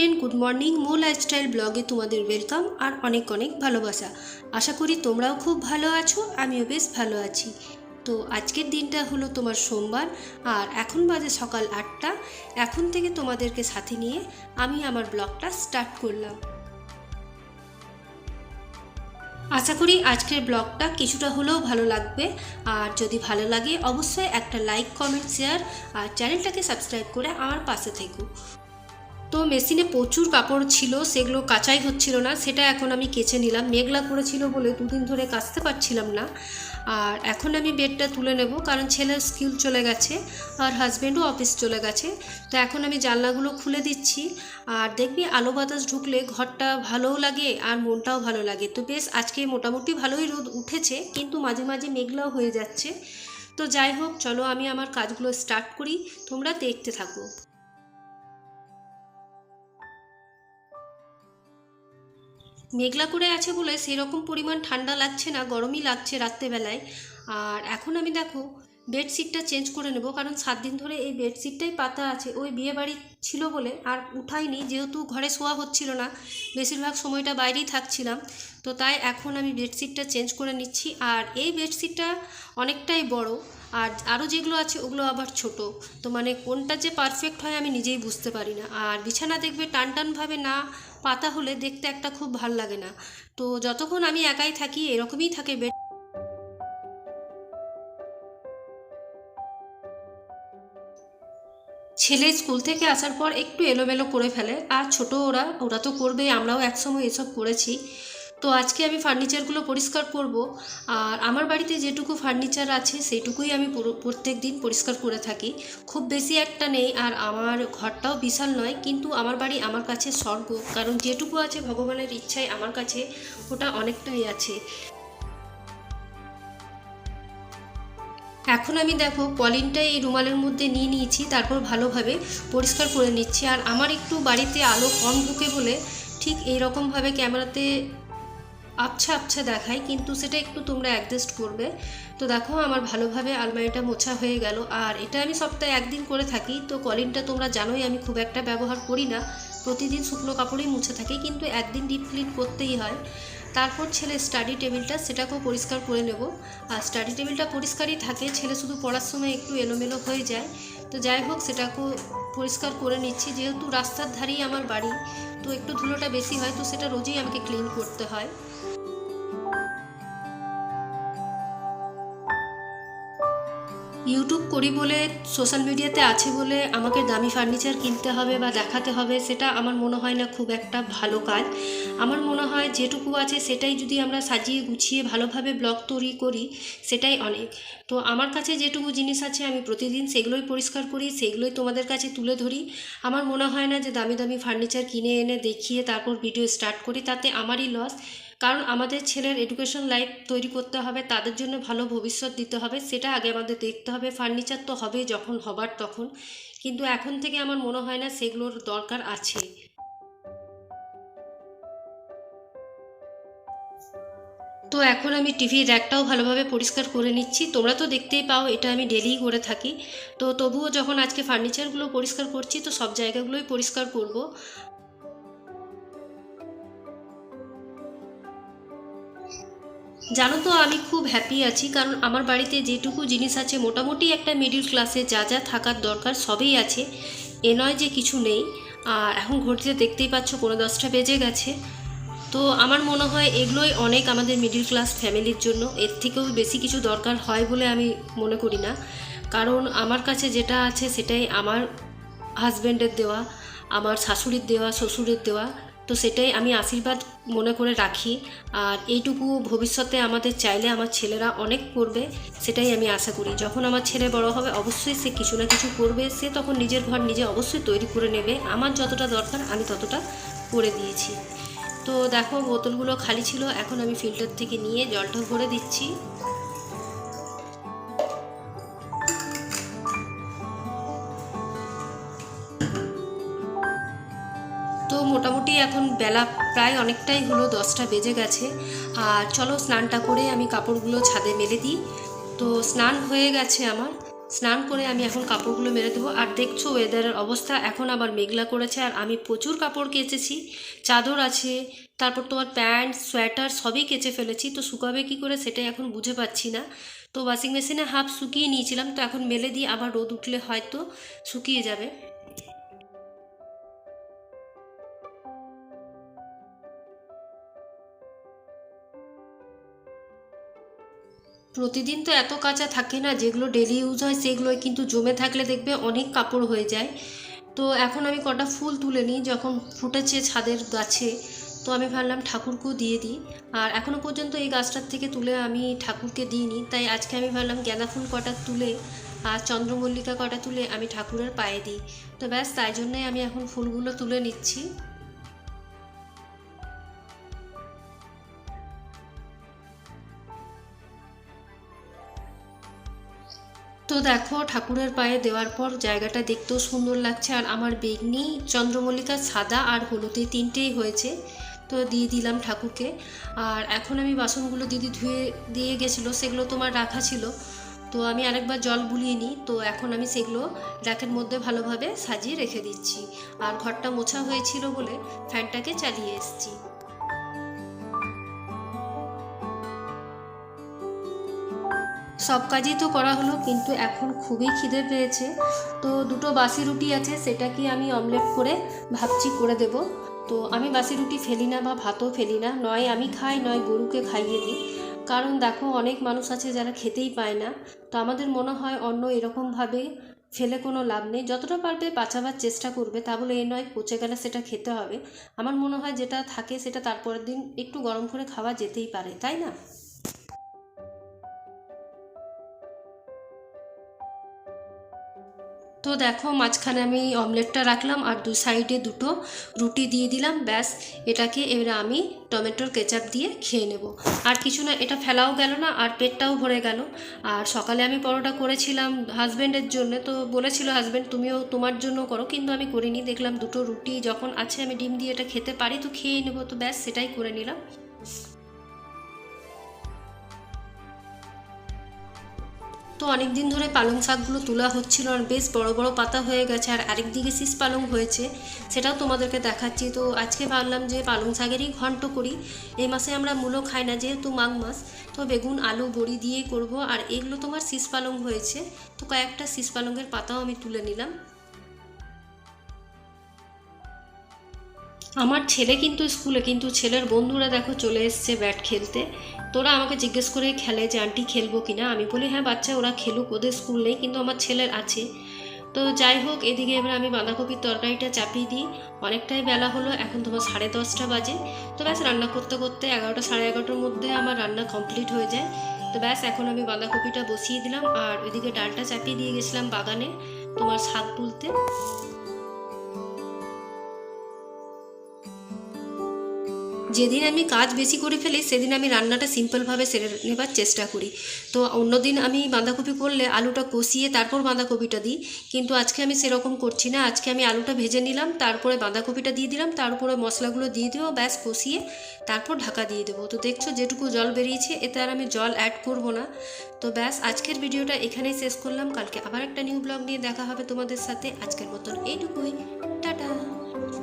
Friend good morning মো lifestyle ব্লগে তোমাদের ওয়েলকাম আর অনেক অনেক ভালোবাসা। আশা করি তোমরাও খুব ভালো আছো, আমিও বেশ ভালো আছি। তো আজকের দিনটা হলো তোমার সোমবার, আর এখন বাজে সকাল আটটা। এখন থেকে তোমাদেরকে সাথে নিয়ে আমি আমার ব্লগটা স্টার্ট করলাম। আশা করি আজকের ব্লগটা কিছুটা হলেও ভালো লাগবে। আর যদি ভালো লাগে, অবশ্যই একটা লাইক কমেন্ট শেয়ার আর চ্যানেলটাকে সাবস্ক্রাইব করে আমার পাশে থেকো। তো মেশিনে প্রচুর কাপড় ছিল, সেগুলো কাচাই হচ্ছিল না, সেটা এখন আমি কেচে নিলাম। মেঘলা করেছিল বলে দুদিন ধরে কাচতে পারছিলাম না। আর এখন আমি বেডটা তুলে নেব, কারণ ছেলের স্কুল চলে গেছে, আর হাজব্যান্ডও অফিস চলে গেছে। তো এখন আমি জানলাগুলো খুলে দিচ্ছি, আর দেখবি আলো বাতাস ঢুকলে ঘরটা ভালোও লাগে আর মনটাও ভালো লাগে। তো বেশ, আজকে মোটামুটি ভালোই রোদ উঠেছে, কিন্তু মাঝে মাঝে মেঘলাও হয়ে যাচ্ছে। তো যাই হোক, চলো আমি আমার কাজগুলো স্টার্ট করি, তোমরা দেখতে থাকো। মেঘলা করে আছে বলে সেরকম পরিমাণ ঠান্ডা লাগছে না, গরমই লাগছে রাত্রেবেলায়। আর এখন আমি দেখো, বেডশিটটা চেঞ্জ করে নেব, কারণ সাত দিন ধরে এই বেডশিটটাই পাতা আছে। ওই বিয়ে বাড়ি ছিল বলে আর উঠাইনি, যেহেতু ঘরে শোয়া হচ্ছিল না, বেশিরভাগ সময়টা বাইরেই থাকছিলাম। তো তাই এখন আমি বেডশিটটা চেঞ্জ করে নিচ্ছি। আর এই বেডশিটটা অনেকটাই বড় আর আরও যেগুলো আছে ওগুলো আবার ছোট। তো মানে কোনটা যে পারফেক্ট হয় আমি নিজেই বুঝতে পারি না। আর বিছানা দেখবে টান টানভাবে না পাতা হলে দেখতে একটা খুব ভালো লাগে না। তো যতক্ষণ আমি একাই থাকি, এরকমই থাকে বেড ছেলে স্কুল থেকে আসার পর একটু এলোমেলো করে ফেলে। আর ছোট ওরা ওরা তো করবেই, আমরাও একসময় এসব করেছি। তো আজকে আমি ফার্নিচারগুলো পরিষ্কার করব। আর আমার বাড়িতে যেটুকু ফার্নিচার আছে সেইটুকুই আমি প্রত্যেক দিন পরিষ্কার করে থাকি। খুব বেশি একটা নেই, আর আমার ঘরটাও বিশাল নয়, কিন্তু আমার বাড়ি আমার কাছে স্বর্গ। কারণ যেটুকু আছে ভগবানের ইচ্ছায় আমার কাছে ওটা অনেকটাই আছে। এখন আমি দেখো, পলিনটা এই রুমালের মধ্যে নিয়ে নিয়েছি, তারপর ভালোভাবে পরিষ্কার করে নিচ্ছি। আর আমার একটু বাড়িতে আলো কম ঢুকে বলে ঠিক এই রকমভাবে ক্যামেরাতে আবছা আবছা দেখায় কিন্তু সেটা একটু তোমরা অ্যাডজাস্ট করবে। তো দেখো, আমার ভালোভাবে আলমারিটা মোছা হয়ে গেল। আর এটা আমি সপ্তাহে একদিন করে থাকি, তো কলিনটা তোমরা জানোই, আমি খুব একটা ব্যবহার করি না। প্রতিদিন শুকনো কাপড়েই মুছে থাকি, কিন্তু একদিন ডিপ ক্লিন করতেই হয়। তারপর ছেলে স্টাডি টেবিলটা, সেটাকেও পরিষ্কার করে নেব। আর স্টাডি টেবিলটা পরিষ্কারই থাকে, ছেলে শুধু পড়ার সময় একটু এলোমেলো হয়ে যায়। তো যাই হোক, সেটাকেও পরিষ্কার করে নিচ্ছি। যেহেতু রাস্তার ধারেই আমার বাড়ি, তো একটু ধুলোটা বেশি হয়, তো সেটা রোজই আমাকে ক্লিন করতে হয়। ইউটিউব করি বলে সোশ্যাল মিডিয়াতে আছে বলে আমাকে দামি ফার্নিচার কিনতে হবে বা দেখাতে হবে, সেটা আমার মনে হয় না খুব একটা ভালো কাজ। আমার মনে হয় যেটুকু আছে সেটাই যদি আমরা সাজিয়ে গুছিয়ে ভালোভাবে ব্লগ তৈরি করি, সেটাই অনেক। তো আমার কাছে যেটুকু জিনিস আছে আমি প্রতিদিন সেগুলোই পরিষ্কার করি, সেগুলোই তোমাদের কাছে তুলে ধরি। আমার মনে হয় না যে দামি দামি ফার্নিচার কিনে এনে দেখিয়ে তারপর ভিডিও স্টার্ট করি, তাতে আমারই লস কারণ আমাদের ছেলের এডুকেশন লাইফ তৈরি করতে হবে, তাদের জন্য ভালো ভবিষ্যৎ দিতে হবে, সেটা আগে আমাদের দেখতে হবে ফার্নিচার তো হবে যখন হবার তখন। কিন্তু এখন থেকে আমার মনে হয় না সেগুলোর দরকার আছে। তো এখন আমি টিভির র্যাকটাও ভালোভাবে পরিষ্কার করে নিচ্ছি। তোমরা তো দেখতেই পাও, এটা আমি ডেলিই করে থাকি। তো তবুও যখন আজকে ফার্নিচারগুলো পরিষ্কার করছি, তো সব জায়গাগুলোই পরিষ্কার করব। জানো তো, আমি খুব হ্যাপি আছি, কারণ আমার বাড়িতে যেটুকু জিনিস আছে, মোটামুটি একটা মিডিল ক্লাসে যা যা থাকার দরকার সবই আছে। এ নয় যে কিছু নেই। আর এখন ঘড়িতে দেখতেই পাচ্ছ কোনো দশটা বেজে গেছে। তো আমার মনে হয় এগুলোই অনেক আমাদের মিডিল ক্লাস ফ্যামিলির জন্য। এর থেকেও বেশি কিছু দরকার হয় বলে আমি মনে করি না। কারণ আমার কাছে যেটা আছে, সেটাই আমার হাজব্যান্ডের দেওয়া, আমার শাশুড়ির দেওয়া, শ্বশুরের দেওয়া। তো সেটাই আমি আশীর্বাদ মনে করে রাখি। আর এইটুকু ভবিষ্যতে আমাদের চাইলে আমার ছেলেরা অনেক করবে, সেটাই আমি আশা করি। যখন আমার ছেলে বড় হবে, অবশ্যই সে কিছু না কিছু করবে। সে তখন নিজের ঘর নিজে অবশ্যই তৈরি করে নেবে। আমার যতটা দরকার, আমি ততটা করে দিয়েছি। তো দেখো, বোতলগুলো খালি ছিল। এখন আমি ফিল্টার থেকে নিয়ে জলটা ভরে দিচ্ছি। এখন বেলা প্রায় অনেকটাই হলো, দশটা বেজে গেছে। আর চলো স্নানটা করে আমি কাপড়গুলো ছাদে মেলে দিই। তো স্নান হয়ে গেছে আমার। স্নান করে আমি এখন কাপড়গুলো মেরে দেবো। আর দেখছ ওয়েদারের অবস্থা, এখন আবার মেঘলা করেছে। আর আমি প্রচুর কাপড় কেচেছি। চাদর আছে, তারপর তোমার প্যান্ট, সোয়েটার সবই কেচে ফেলেছি। তো শুকাবে কী করে সেটাই এখন বুঝে পাচ্ছি না। তো ওয়াশিং মেশিনে হাফ শুকিয়ে নিয়েছিলাম। তো এখন মেলে দিয়ে আবার রোদ উঠলে হয়তো শুকিয়ে যাবে। প্রতিদিন তো এত কাঁচা থাকে না, যেগুলো ডেলি ইউজ হয় সেগুলোই কিন্তু জমে থাকলে দেখবে অনেক কাপড় হয়ে যায়। তো এখন আমি কটা ফুল তুলে নিই, যখন ফুটেছে ছাদের গাছে, তো আমি ভাবলাম ঠাকুরকেও দিয়ে দিই। আর এখনও পর্যন্ত এই গাছটার থেকে তুলে আমি ঠাকুরকে দিইনি, তাই আজকে আমি ভাবলাম গেঁদা ফুল কটা তুলে আর চন্দ্রমল্লিকা কটা তুলে আমি ঠাকুরের পায়ে দিই। তো ব্যাস, তাই জন্যই আমি এখন ফুলগুলো তুলে নিচ্ছি। দেখো, ঠাকুরের পায়ে দেওয়ার পর জায়গাটা দেখতেও সুন্দর লাগছে। আর আমার বেগনি চন্দ্রমল্লিকা সাদা আর হলুদে তিনটেই হয়েছে, তো দিয়ে দিলাম ঠাকুরকে। আর এখন আমি বাসনগুলো দিদি ধুয়ে দিয়ে গেছিল, সেগুলো তোমার রাখা ছিল। তো আমি আরেকবার জল বুলিয়ে নিই। তো এখন আমি সেগুলো র্যাকের মধ্যে ভালোভাবে সাজিয়ে রেখে দিচ্ছি। আর ঘরটা মোছা হয়েছিল বলে ফ্যানটাকে চালিয়ে এসেছি। সব কাজই তো করা হলো, কিন্তু এখন খুবই খিদে পেয়েছে। তো দুটো বাসি রুটি আছে, সেটাকে আমি অমলেট করে ভাবছি করে দেব। তো আমি বাসি রুটি ফেলি না বা ভাতও ফেলি না, নয় আমি খাই, নয় গরুকে খাইয়ে দিই। কারণ দেখো, অনেক মানুষ আছে যারা খেতেই পায় না। তো আমাদের মনে হয় অন্য এরকমভাবে ফেলে কোনো লাভ নেই। যতটা পারবে বাঁচাবার চেষ্টা করবে, তা বলে এ নয়, পচে গেলে সেটা খেতে হবে। আমার মনে হয় যেটা থাকে সেটা তারপরের দিন একটু গরম করে খাওয়া যেতেই পারে, তাই না? তো দেখো, মাঝখানে আমি অমলেটটা রাখলাম আর দু সাইডে দুটো রুটি দিয়ে দিলাম, ব্যাস। এটাকে এবারে আমি টমেটোর কেচাপ দিয়ে খেয়ে নেব। আর কিছু না, এটা ফেলাও গেল না, আর পেটটাও ভরে গেল। আর সকালে আমি পরোটা করেছিলাম হাজব্যান্ডের জন্য, তো বলেছিল হাজব্যান্ড তুমিও তোমার জন্য করো। কিন্তু আমি করিনি, দেখলাম দুটো রুটি যখন আছে, আমি ডিম দিয়ে এটা খেতে পারি, তো খেয়ে নেব, তো ব্যাস, সেটাই করে নিলাম। তো অনেক দিন ধরে পালং শাকগুলো তোলা হচ্ছিল আর বেশ বড় বড় পাতা হয়ে গেছে আর আরেক দিকে শীষ পালং হয়েছে, সেটাও তোমাদেরকে দেখাচ্ছি। তো আজকে ভাবলাম যে পালং শাকেরই ঘন্ট করি। এই মাসে আমরা মূলো খাই না, যেহেতু মাঘ মাস, তো বেগুন, আলু, বড়ি দিয়ে করব। আর এগুলো তোমার শীষ পালং হয়েছে, তো কয়েকটা শীষ পালংয়ের পাতাও আমি তুলে নিলাম। আমার ছেলে কিন্তু স্কুলে, কিন্তু ছেলের বন্ধুরা দেখো চলে এসছে ব্যাট খেলতে। তোরা আমাকে জিজ্ঞেস করে খেলে যে, আন্টি, খেলব কি না? আমি বলি হ্যাঁ বাচ্চা, ওরা খেলুক, ওদের স্কুল নেই, কিন্তু আমার ছেলের আছে। তো যাই হোক, এদিকে এবার আমি বাঁধাকপির তরকারিটা চাপিয়ে দিই। অনেকটাই বেলা হলো, এখন তোমার সাড়ে দশটা বাজে। তো ব্যাস, রান্না করতে করতে এগারোটা, সাড়ে এগারোটার মধ্যে আমার রান্না কমপ্লিট হয়ে যায়। তো ব্যাস, এখন আমি বাঁধাকপিটা বসিয়ে দিলাম। আর ওইদিকে ডালটা চাপিয়ে দিয়ে গেছিলাম বাগানে তোমার শাক তুলতে যেদিন আমি কাজ বেশি করে ফেলি, সেদিন আমি রান্নাটা সিম্পলভাবে সেরে নেবার চেষ্টা করি। তো অন্যদিন আমি বাঁধাকপি করলে আলুটা কষিয়ে তারপর বাঁধাকপিটা দিই। কিন্তু আজকে আমি সেরকম করছি না। আজকে আমি আলুটা ভেজে নিলাম, তারপরে বাঁধাকপিটা দিয়ে দিলাম তার উপরে মশলাগুলো দিয়ে দেবো ব্যাস কষিয়ে তারপর ঢাকা দিয়ে দেবো। তো দেখছ যেটুকু জল বেরিয়েছে, এতে আর আমি জল অ্যাড করব না। তো ব্যাস, আজকের ভিডিওটা এখানেই শেষ করলাম। কালকে আবার একটা নিউ ব্লগ নিয়ে দেখা হবে তোমাদের সাথে। আজকের মতন এইটুকুই।